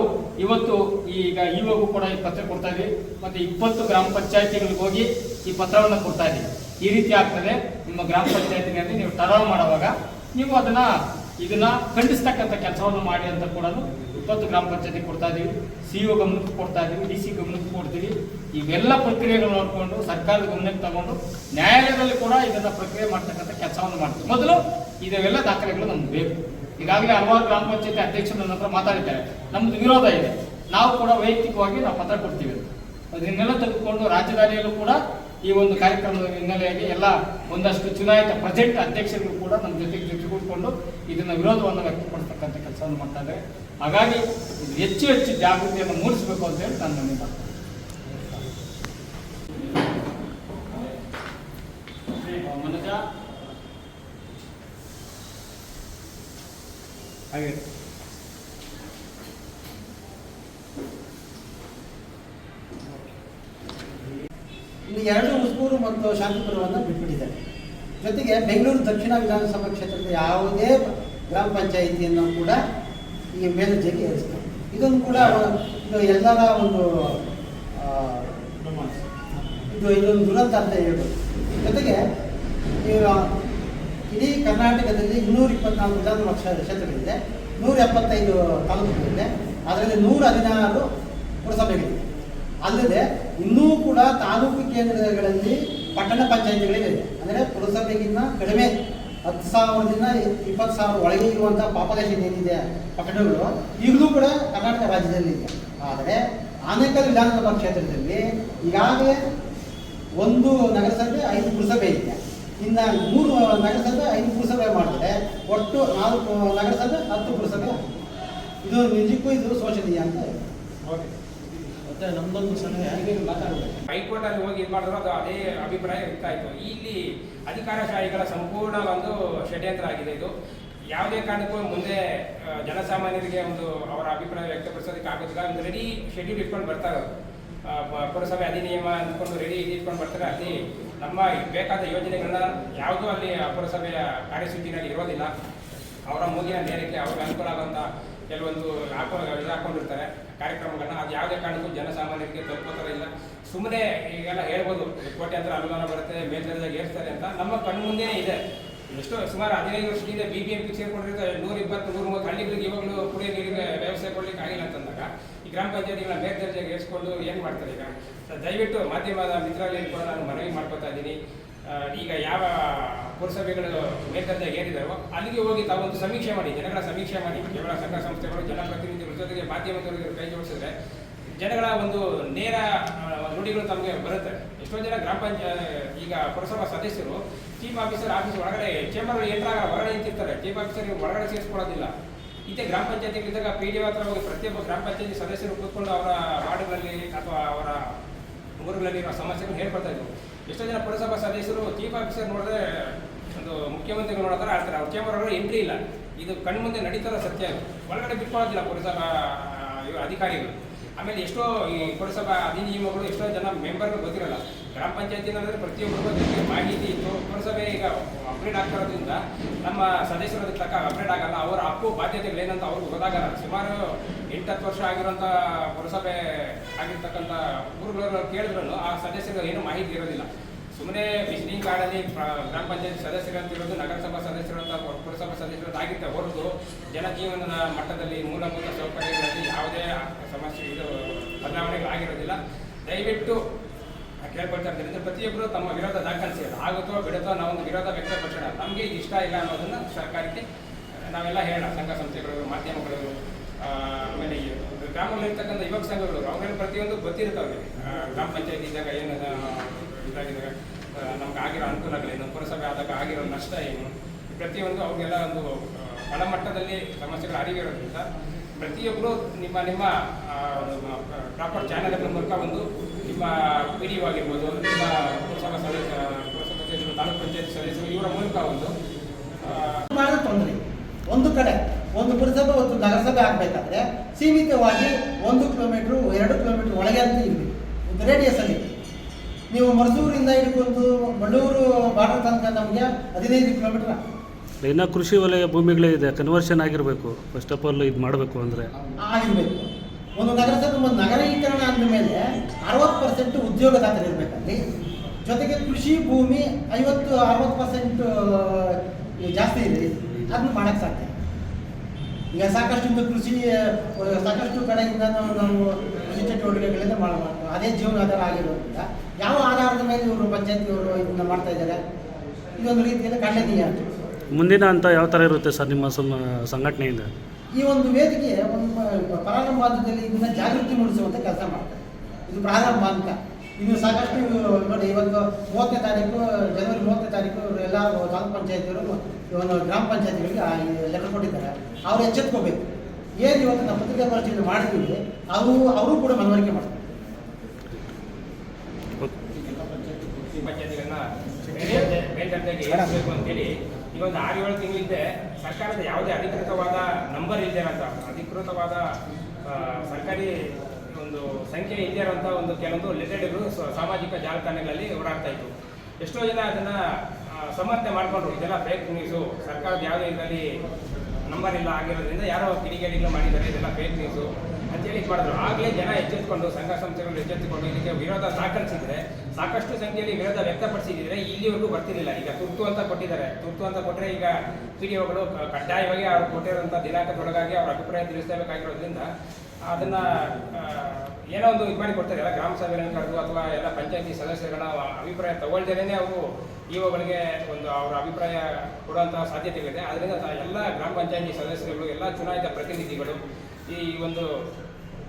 ಇವತ್ತು ಈಗ ಇವಾಗೂ ಕೂಡ ಈ ಪತ್ರ ಕೊಡ್ತಾ ಇದೀವಿ ಮತ್ತೆ ಇಪ್ಪತ್ತು ಗ್ರಾಮ ಪಂಚಾಯತಿಗಳಿಗೆ ಹೋಗಿ ಈ ಪತ್ರವನ್ನು ಕೊಡ್ತಾ ಇದೀವಿ ಈ ರೀತಿ ಆಗ್ತದೆ. ನಿಮ್ಮ ಗ್ರಾಮ ಪಂಚಾಯತಿನಲ್ಲಿ ನೀವು ಟರಾವ್ ಮಾಡುವಾಗ ನೀವು ಅದನ್ನ ಇದನ್ನ ಖಂಡಿಸ್ತಕ್ಕಂಥ ಕೆಲಸವನ್ನು ಮಾಡಿ ಅಂತ ಕೂಡ ಇಪ್ಪತ್ತು ಗ್ರಾಮ ಪಂಚಾಯತಿ ಕೊಡ್ತಾ ಇದೀವಿ. ಸಿ ಒ ಗಮನಕ್ಕೆ ಕೊಡ್ತಾ ಇದೀವಿ, ಡಿ ಸಿ ಗಮನಕ್ಕೆ ಕೊಡ್ತೀವಿ. ಇವೆಲ್ಲ ಪ್ರಕ್ರಿಯೆಗಳು ನೋಡಿಕೊಂಡು ಸರ್ಕಾರದ ಗಮನಕ್ಕೆ ತಗೊಂಡು ನ್ಯಾಯಾಲಯದಲ್ಲಿ ಕೂಡ ಇದನ್ನ ಪ್ರಕ್ರಿಯೆ ಮಾಡ್ತಕ್ಕಂಥ ಕೆಲಸವನ್ನು ಮಾಡ್ತೀವಿ. ಮೊದಲು ಇದೆಲ್ಲ ದಾಖಲೆಗಳು ನಮ್ಗೆ ಬೇಕು. ಈಗಾಗಲೇ ಹಲವಾರು ಗ್ರಾಮ ಪಂಚಾಯತಿ ಅಧ್ಯಕ್ಷರು ನನ್ನ ಹತ್ರ ಮಾತಾಡಿದ್ದಾರೆ. ನಮ್ದು ವಿರೋಧ ಇದೆ. ನಾವು ಕೂಡ ವೈಯಕ್ತಿಕವಾಗಿ ನಾವು ಪತ್ರ ಕೊಡ್ತೀವಿ. ಅದನ್ನೆಲ್ಲ ತೆಗೆದುಕೊಂಡು ರಾಜಧಾನಿಯಲ್ಲೂ ಕೂಡ ಈ ಒಂದು ಕಾರ್ಯಕ್ರಮದ ಹಿನ್ನೆಲೆಯಾಗಿ ಎಲ್ಲ ಒಂದಷ್ಟು ಚುನಾಯಿತ ಪ್ರಜೆಕ್ಟ್ ಅಧ್ಯಕ್ಷರಿಗೂ ಕೂಡ ನಮ್ಮ ಜೊತೆಗೆ ಇದನ್ನ ವಿರೋಧವನ್ನು ವ್ಯಕ್ತಪಡಿಸ್ತಕ್ಕಂಥ ಕೆಲಸವನ್ನು ಮಾಡ್ತಾ ಇದ್ದಾರೆ. ಹಾಗಾಗಿ ಹೆಚ್ಚು ಹೆಚ್ಚು ಜಾಗೃತಿಯನ್ನು ಮೂಡಿಸಬೇಕು ಅಂತ ಹೇಳಿ ನಾನು ನನ್ನ ಹಾಗೆ. ಇನ್ನು ಎರಡು ಮುಸ್ಕೂರು ಮತ್ತು ಶಾಂತಿಪುರವನ್ನು ಬಿಟ್ಬಿಟ್ಟಿದ್ದಾರೆ. ಜೊತೆಗೆ ಬೆಂಗಳೂರು ದಕ್ಷಿಣ ವಿಧಾನಸಭಾ ಕ್ಷೇತ್ರದ ಯಾವುದೇ ಗ್ರಾಮ ಪಂಚಾಯಿತಿಯನ್ನು ಕೂಡ ಈ ಮೇಲ್ದರ್ಜೆಗೆ ಏರಿಸ್ತಾರೆ. ಇದೊಂದು ಕೂಡ ಇದು ಎಲ್ಲರ ಒಂದು ಇದು ಇದೊಂದು ದುರಂತ ಅಂತ ಹೇಳ್ಬೋದು. ಜೊತೆಗೆ ಈಗ ಇಡೀ ಕರ್ನಾಟಕದಲ್ಲಿ ಇನ್ನೂರ ಇಪ್ಪತ್ನಾಲ್ಕು ವಿಧಾನಸಭಾ ಕ್ಷೇತ್ರ ಕ್ಷೇತ್ರಗಳಿದೆ, ನೂರ ಎಪ್ಪತ್ತೈದು ತಾಲೂಕುಗಳಿದೆ, ಅದರಲ್ಲಿ ನೂರ ಹದಿನಾರು ಪುರಸಭೆಗಳಿವೆ. ಅಲ್ಲದೆ ಇನ್ನೂ ಕೂಡ ತಾಲೂಕು ಕೇಂದ್ರಗಳಲ್ಲಿ ಪಟ್ಟಣ ಪಂಚಾಯಿತಿಗಳಿವೆ ಅಂದರೆ ಪುರಸಭೆಗಿನ್ನ ಕಡಿಮೆ ಹತ್ತು ಸಾವಿರದಿಂದ ಇಪ್ಪತ್ತು ಸಾವಿರ ಒಳಗೆ ಇರುವಂಥ ಪಾಪ್ಯುಲೇಷನ್ ಏನಿದೆ ಪಟ್ಟಣಗಳು, ಈಗಲೂ ಕೂಡ ಕರ್ನಾಟಕ ರಾಜ್ಯದಲ್ಲಿ ಇದೆ. ಆದರೆ ಆನೇಕಲ್ ವಿಧಾನಸಭಾ ಕ್ಷೇತ್ರದಲ್ಲಿ ಈಗಾಗಲೇ ಒಂದು ನಗರಸಭೆ, ಐದು ಪುರಸಭೆ ಇದೆ. ಇನ್ನು ಮೂರು ನಗರಸಭೆ, ಐದು ಪುರಸಭೆ ಮಾಡಿದ್ರೆ ಒಟ್ಟು ನಾಲ್ಕು ನಗರಸಭೆ, ಹತ್ತು ಪುರಸಭೆ. ಇದು ನಿಜಕ್ಕೂ ಇದು ಶೋಚನೀಯ ಅಂತ ಓಕೆ ಮತ್ತೆ ನಮ್ದೊಂದು ಸಲಹೆ ಹೈಕೋರ್ಟ್ ಅಲ್ಲಿ ಹೋಗಿ ಇದು ಮಾಡಿದ್ರು ಅದು ಅದೇ ಅಭಿಪ್ರಾಯ ವ್ಯಕ್ತ ಇಲ್ಲಿ ಅಧಿಕಾರಶಾಹಿಗಳ ಸಂಪೂರ್ಣ ಒಂದು ಷಡ್ಯಂತ್ರ ಆಗಿದೆ ಇದು. ಯಾವುದೇ ಕಾರಣಕ್ಕೂ ಮುಂದೆ ಜನಸಾಮಾನ್ಯರಿಗೆ ಒಂದು ಅವರ ಅಭಿಪ್ರಾಯ ವ್ಯಕ್ತಪಡಿಸೋದಕ್ಕೆ ಆಗೋದಿಲ್ಲ. ಒಂದು ರೆಡಿ ಶೆಡ್ಯೂಲ್ ಇಟ್ಕೊಂಡು ಬರ್ತಾರೆ ಪ- ಪುರಸಭೆ ಅಧಿನಿಯಮ ಅಂದ್ಕೊಂಡು ರೆಡಿ ಇಟ್ಕೊಂಡು ಬರ್ತಾರೆ. ಅಲ್ಲಿ ನಮ್ಮ ಬೇಕಾದ ಯೋಜನೆಗಳನ್ನ ಯಾವುದೂ ಅಲ್ಲಿ ಪುರಸಭೆಯ ಕಾರ್ಯಸೂಚಿನಲ್ಲಿ ಇರೋದಿಲ್ಲ. ಅವರ ಮೂಗಿನ ನೇರಕ್ಕೆ ಅವ್ರಿಗೆ ಅನುಕೂಲ ಆಗುವಂಥ ಕೆಲವೊಂದು ಹಾಕೋ ಇದು ಹಾಕೊಂಡಿರ್ತಾರೆ, ಕಾರ್ಯಕ್ರಮಗಳನ್ನ. ಅದು ಯಾವುದೇ ಕಾರಣಕ್ಕೂ ಜನಸಾಮಾನ್ಯರಿಗೆ ತಲುಪೋತರ ಇಲ್ಲ. ಸುಮ್ಮನೆ ಈಗೆಲ್ಲ ಹೇಳ್ಬೋದು ಕೋಟ್ಯಾಂತರ ಅನುದಾನ ಬರುತ್ತೆ ಮೇಲ್ದರ್ಜೆಗೆ ಏರ್ಸ್ತಾರೆ ಅಂತ. ನಮ್ಮ ಕಣ್ಮುಂದೆನೇ ಇದೆ. ಎಷ್ಟೋ ಸುಮಾರು ಹದಿನೈದು ವರ್ಷದಿಂದ ಬಿ ಬಿ ಎಂ ಪಿ ಸೇರ್ಕೊಂಡಿರೋ ನೂರ ಇಪ್ಪತ್ತು, ನೂರ ಮೂವತ್ತು ಹಳ್ಳಿಗಳಿಗೆ ಇವಾಗಲೂ ಕುಡಿಯೋ ನೀರಿಗೆ ವ್ಯವಸ್ಥೆ ಕೊಡ್ಲಿಕ್ಕೆ ಆಗಿಲ್ಲ ಅಂತಂದಾಗ, ಈ ಗ್ರಾಮ ಪಂಚಾಯತಿಗಳ ಮೇಲ್ದರ್ಜೆಗೆ ಏರಿಸ್ಕೊಂಡು ಏನು ಮಾಡ್ತಾರೆ ಈಗ? ದಯವಿಟ್ಟು ಮಾಧ್ಯಮದ ಮಿತ್ರರಲ್ಲಿ ಕೂಡ ನಾನು ಮನವಿ ಮಾಡ್ಕೊತಾ ಇದ್ದೀನಿ. ಈಗ ಯಾವ ಪುರಸಭೆಗಳು ಮೇಲ್ದರ್ಜೆಗೆ ಏರಿದಾರೋ ಅಲ್ಲಿಗೆ ಹೋಗಿ ತಾವೊಂದು ಸಮೀಕ್ಷೆ ಮಾಡಿ, ಜನಗಳ ಸಮೀಕ್ಷೆ ಮಾಡಿ ಕೇವಲ ಸಂಘ ಸಂಸ್ಥೆಗಳು ಜನಪ್ರತಿನಿಧಿಗಳ ಜೊತೆಗೆ ಮಾಧ್ಯಮದವರಿಗೆ ಕೈ ಜೋಡಿಸಿದ್ರೆ ಜನಗಳ ಒಂದು ನೇರ ನುಡಿಗಳು ತಮಗೆ ಬರುತ್ತೆ. ಎಷ್ಟೋ ಜನ ಗ್ರಾಮ ಪಂಚಾಯತ್ ಈಗ ಪುರಸಭಾ ಸದಸ್ಯರು ಚೀಫ್ ಆಫೀಸರ್ ಆಫೀಸ್ ಒಳಗಡೆ ಚೇಂಬರ್ ಎಂಟ್ರಾಗ ಹೊರಗಡೆ ನಿಂತಿರ್ತಾರೆ. ಚೀಫ್ ಆಫೀಸರ್ ಒಳಗಡೆ ಸೇರಿಸ್ಕೊಳ್ಳೋದಿಲ್ಲ. ಇದೆ ಗ್ರಾಮ ಪಂಚಾಯತಿಗಳಿದ್ದಾಗ ಪಿ ಡಿ ಹತ್ರ ಹೋಗಿ ಪ್ರತಿಯೊಬ್ಬ ಗ್ರಾಮ ಪಂಚಾಯತಿ ಸದಸ್ಯರು ಕೂತ್ಕೊಂಡು ಅವರ ವಾರ್ಡ್ಗಳಲ್ಲಿ ಅಥವಾ ಅವರ ಊರುಗಳಲ್ಲಿ ಇರೋ ಸಮಸ್ಯೆಗಳು ಹೇಳ್ಕೊಳ್ತಾ ಇದ್ರು ಎಷ್ಟೋ ಜನ ಪುರಸಭಾ ಸದಸ್ಯರು ಚೀಫ್ ಆಫೀಸರ್ ನೋಡಿದ್ರೆ ಒಂದು ಮುಖ್ಯಮಂತ್ರಿಗಳು ನೋಡ್ತಾರೆ ಆಡ್ತಾರೆ ಅವ್ರ ಒಳಗಡೆ ಎಂಟ್ರಿ ಇಲ್ಲ. ಇದು ಕಣ್ಮುಂದೆ ನಡೀತಾರೋ ಸತ್ಯ ಇದು. ಒಳಗಡೆ ಬಿಟ್ಕೊಳ್ಳೋದಿಲ್ಲ ಪುರಸಭಾ ಅಧಿಕಾರಿಗಳು. ಆಮೇಲೆ ಎಷ್ಟೋ ಈ ಪುರಸಭಾ ಅಧಿನಿಯಮಗಳು, ಎಷ್ಟೋ ಜನ ಮೆಂಬರ್ಗಳು ಗೊತ್ತಿರಲ್ಲ. ಗ್ರಾಮ ಪಂಚಾಯತಿನಲ್ಲಿ ಪ್ರತಿಯೊಬ್ಬರಿಗೂ ಅದಕ್ಕೆ ಮಾಹಿತಿ ಇತ್ತು. ಪುರಸಭೆ ಈಗ ಅಪ್ಡೇಟ್ ಆಗ್ತಿರೋದ್ರಿಂದ ನಮ್ಮ ಸದಸ್ಯರು ಅದಕ್ಕೆ ತಕ್ಕ ಅಪ್ಡೇಟ್ ಆಗಲ್ಲ. ಅವರ ಹಕ್ಕು ಬಾಧ್ಯತೆಗಳು ಏನಂತ ಅವ್ರಿಗೆ ಗೊತ್ತಾಗಲ್ಲ. ಸುಮಾರು ಎಂಟತ್ತು ವರ್ಷ ಆಗಿರೋಂಥ ಪುರಸಭೆ ಆಗಿರ್ತಕ್ಕಂಥ ಊರುಗಳು ಕೇಳಿದ್ರು ಆ ಸದಸ್ಯರು ಏನು ಮಾಹಿತಿ ಇರೋದಿಲ್ಲ. ಸುಮ್ಮನೆ ವಿಸಿಟಿಂಗ್ ಕಾರ್ಡಲ್ಲಿ ಗ್ರಾಮ ಪಂಚಾಯತ್ ಸದಸ್ಯರು ಅಂತ ಇರೋದು, ನಗರಸಭಾ ಸದಸ್ಯರು ಅಂತ ಪುರ- ಪುರಸಭಾ ಸದಸ್ಯರು ಅಂತ ಆಗಿರುತ್ತೆ ಹೊರತು ಜನಜೀವನದ ಮಟ್ಟದಲ್ಲಿ ಮೂಲಭೂತ ಸೌಕರ್ಯಗಳಲ್ಲಿ ಯಾವುದೇ ಸಮಸ್ಯೆ ಇದು ಬದಲಾವಣೆಗಳಾಗಿರೋದಿಲ್ಲ ದಯವಿಟ್ಟು ಕೇಳ್ಕೊಳ್ತಾ ಇರ್ತೀನಿ. ಪ್ರತಿಯೊಬ್ಬರು ತಮ್ಮ ವಿರೋಧ ದಾಖಲಿಸಿ ಆಗುತ್ತೋ ಬಿಡುತ್ತೋ ನಾವೊಂದು ವಿರೋಧ ವ್ಯಕ್ತಪಡಿಸೋಣ. ನಮಗೆ ಇಷ್ಟ ಇಲ್ಲ ಅನ್ನೋದನ್ನ ಸರ್ಕಾರಕ್ಕೆ ನಾವೆಲ್ಲ ಹೇಳೋಣ. ಸಂಘ ಸಂಸ್ಥೆಗಳು, ಮಾಧ್ಯಮಗಳು ಆಮೇಲೆ ಗ್ರಾಮದಲ್ಲಿರ್ತಕ್ಕಂಥ ಯುವಕ ಸಂಘಗಳು ಅವುಗಳ ಪ್ರತಿಯೊಂದು ಗೊತ್ತಿರುತ್ತೆ ಅವ್ರಿಗೆ ಗ್ರಾಮ ಪಂಚಾಯತ್ ಇದ್ದಾಗ ಏನು ಇದಾಗಿದೆ. ನಮ್ಗೆ ಆಗಿರೋ ಅನುಕೂಲಗಳೇನು ಪುರಸಭೆ ಆದಾಗ ಆಗಿರೋ ನಷ್ಟ ಏನು? ಪ್ರತಿಯೊಂದು ಅವ್ರಿಗೆಲ್ಲ ಒಂದು ಒಳಮಟ್ಟದಲ್ಲಿ ಸಮಸ್ಯೆಗಳು ಅರಿವಿರೋದ್ರಿಂದ ಪ್ರತಿಯೊಬ್ಬರು ನಿಮ್ಮ ನಿಮ್ಮ ಪ್ರಾಪರ್ ಚಾನಲ್ಗಳ ಮೂಲಕ ಒಂದು ನಿಮ್ಮ ಪಿ ಡಿ ಆಗಿರ್ಬೋದು, ನಿಮ್ಮ ಪುರಸಭಾ ಸದಸ್ಯ ಪುರಸಭಾ ಸದಸ್ಯರು, ತಾಲೂಕು ಪಂಚಾಯತ್ ಸದಸ್ಯರು, ಇವರ ಮೂಲಕ ಒಂದು ತೊಂದರೆ ಒಂದು ಕಡೆ, ಒಂದು ಪುರಸಭೆ ಒಂದು ನಗರಸಭೆ ಆಗಬೇಕಾದ್ರೆ ಸೀಮಿತವಾಗಿ ಒಂದು ಕಿಲೋಮೀಟ್ರು ಎರಡು ಕಿಲೋಮೀಟ್ರ್ ಒಳಗೆ ಅಂತ ಇರಬೇಕು. ಒಂದು ರೇಡಿಯಸಲ್ಲಿ ನೀವು ಮರಸೂರಿಂದ ಹಿಡ್ಕೊಂಡು ಬಳ್ಳೂರು ಬಾರ್ಡರ್ ತನಕ ನಮಗೆ ಹದಿನೈದು ಕಿಲೋಮೀಟರ್ ಇನ್ನು ಕೃಷಿ ವಲಯ ಭೂಮಿಗಳೇ ಇದೆ ಕನ್ವರ್ಷನ್ ಆಗಿರಬೇಕು. ಫಸ್ಟ್ ಆಫ್ ಆಲ್ ಇದು ಮಾಡಬೇಕು ಅಂದರೆ. ಆಗಿರಬೇಕು. ಒಂದು ನಗರಸಭೆ ಒಂದು ನಗರೀಕರಣ ಅಂದಮೇಲೆ ಅರವತ್ತು ಪರ್ಸೆಂಟ್ ಉದ್ಯೋಗದಾತರು ಇರಬೇಕಲ್ಲಿ. ಜೊತೆಗೆ ಕೃಷಿ ಭೂಮಿ ಐವತ್ತು ಅರವತ್ತು ಪರ್ಸೆಂಟ್ ಜಾಸ್ತಿ ಇದೆ. ಅದನ್ನು ಮಾಡೋಕ್ಕೆ ಸಾಧ್ಯ. ಈಗ ಸಾಕಷ್ಟು ಕೃಷಿ ಸಾಕಷ್ಟು ಕಡೆಯಿಂದ ನಾವು ನಾವು ಕೃಷಿ ಚಟುವಟಿಕೆಗಳಿಂದ ಮಾಡಬಾರ್ದು ಅದೇ ಜೀವನಾಧಾರ ಆಗಿರೋದ್ರಿಂದ ಯಾವ ಆಧಾರದ ಮೇಲೆ ಇವರು ಪಂಚಾಯತಿಯವರು ಇದನ್ನ ಮಾಡ್ತಾ ಇದ್ದಾರೆ? ಇದೊಂದು ರೀತಿಯಲ್ಲಿ ಖಂಡನೀಯ. ಮುಂದಿನ ಹಂತ ಯಾವ ಥರ ಇರುತ್ತೆ ಸರ್ ನಿಮ್ಮ ಸಮ ಸಂಘಟನೆಯಿಂದ? ಈ ಒಂದು ವೇದಿಕೆ ಒಂದು ಪ- ಪ್ರಾರಂಭ ಹಂತದಲ್ಲಿ ಇದನ್ನ ಜಾಗೃತಿ ಮೂಡಿಸುವಂತ ಕೆಲಸ ಮಾಡ್ತಾರೆ. ಇದು ಪ್ರಾರಂಭ ಅಂತ. ಇನ್ನು ಸಾಕಷ್ಟು ನೋಡಿ ಇವತ್ತು ಮೂವತ್ತನೇ ತಾರೀಕು ಜನವರಿ ಮೂವತ್ತನೇ ತಾರೀಕು ಎಲ್ಲ ತಾಲೂಕು ಪಂಚಾಯತಿಯವರು ಒಂದು ಗ್ರಾಮ ಪಂಚಾಯತಿಗಳಿಗೆ ಲೆಟರ್ ಕೊಟ್ಟಿದ್ದಾರೆ. ಅವ್ರು ಎಚ್ಚೆತ್ಕೋಬೇಕು. ಏನು ಇವತ್ತು ನಾವು ಪತ್ರಿಕಾಗೋಷ್ಠಿಯಲ್ಲಿ ಮಾಡ್ತೀವಿ ಅವರು ಅವರು ಕೂಡ ಮನವರಿಕೆ ಮಾಡ್ತಾರೆ. ಮೇಲ್ದರ್ಜೆಗೆ ಏರಿಸಬೇಕು ಅಂತೇಳಿ ಈಗ ಒಂದು ಆರು ಏಳು ತಿಂಗಳಿಂದ ಸರ್ಕಾರದ ಯಾವುದೇ ಅಧಿಕೃತವಾದ ನಂಬರ್ ಇಲ್ಲದೆ ಇರೋಂಥ, ಅಧಿಕೃತವಾದ ಸರ್ಕಾರಿ ಒಂದು ಸಂಖ್ಯೆ ಇಲ್ಲದೆ ಇರೋಂಥ ಒಂದು ಕೆಲವೊಂದು ಲೆಟರ್ಗಳು ಸಾಮಾಜಿಕ ಜಾಲತಾಣಗಳಲ್ಲಿ ಓಡಾಡ್ತಾ ಇತ್ತು ಎಷ್ಟೋ ಜನ ಅದನ್ನ ಸಮರ್ಥನೆ ಮಾಡಿಕೊಂಡ್ರು. ಇದೆಲ್ಲ ಫೇಕ್ ನ್ಯೂಸು ಸರ್ಕಾರದ ಯಾವುದೇ ಇದರಲ್ಲಿ ನಂಬರ್ ಇಲ್ಲ ಆಗಿರೋದ್ರಿಂದ ಯಾರೋ ಕಿಡಿಗೇಡಿಗಳು ಮಾಡಿದ್ದಾರೆ, ಇದೆಲ್ಲ ಫೇಕ್ ನ್ಯೂಸು ಅಂತೇಳಿ ಮಾಡಿದ್ರು. ಆಗಲೇ ಜನ ಎಚ್ಚೆತ್ಕೊಂಡು, ಸಂಘ ಸಂಸ್ಥೆಗಳು ಎಚ್ಚೆತ್ತುಕೊಂಡು ಇದಕ್ಕೆ ವಿರೋಧ ದಾಖಲಿಸಿದ್ರೆ, ಸಾಕಷ್ಟು ಸಂಖ್ಯೆಯಲ್ಲಿ ವಿರೋಧ ವ್ಯಕ್ತಪಡಿಸಿದ್ರೆ ಇಲ್ಲಿವರೆಗೂ ಬರ್ತಿರಲಿಲ್ಲ. ಈಗ ತುರ್ತು ಅಂತ ಕೊಟ್ಟಿದ್ದಾರೆ. ತುರ್ತು ಅಂತ ಕೊಟ್ಟರೆ ಈಗ ಪಿ ಡಿ ಒಗಳು ಕಡ್ಡಾಯವಾಗಿ ಅವರು ಕೊಟ್ಟಿರೋಂಥ ದಿನಾಂಕದೊಳಗಾಗಿ ಅವರ ಅಭಿಪ್ರಾಯ ತಿಳಿಸಲೇಬೇಕಾಗಿರೋದ್ರಿಂದ ಅದನ್ನ ಏನೋ ಒಂದು ಇದು ಮಾಡಿ ಕೊಡ್ತಾರೆ. ಎಲ್ಲ ಗ್ರಾಮ ಸಭೆಗಳನ್ನು ಕರೆದು ಅಥವಾ ಎಲ್ಲ ಪಂಚಾಯತಿ ಸದಸ್ಯರುಗಳ ಅಭಿಪ್ರಾಯ ತಗೊಳ್ದೇನೆ ಅವರು ಇವುಗಳಿಗೆ ಒಂದು ಅವರ ಅಭಿಪ್ರಾಯ ಕೊಡುವಂತಹ ಸಾಧ್ಯತೆಗಳಿದೆ. ಅದರಿಂದ ಎಲ್ಲ ಗ್ರಾಮ ಪಂಚಾಯತಿ ಸದಸ್ಯರುಗಳು, ಎಲ್ಲ ಚುನಾಯಿತ ಪ್ರತಿನಿಧಿಗಳು ಈ ಒಂದು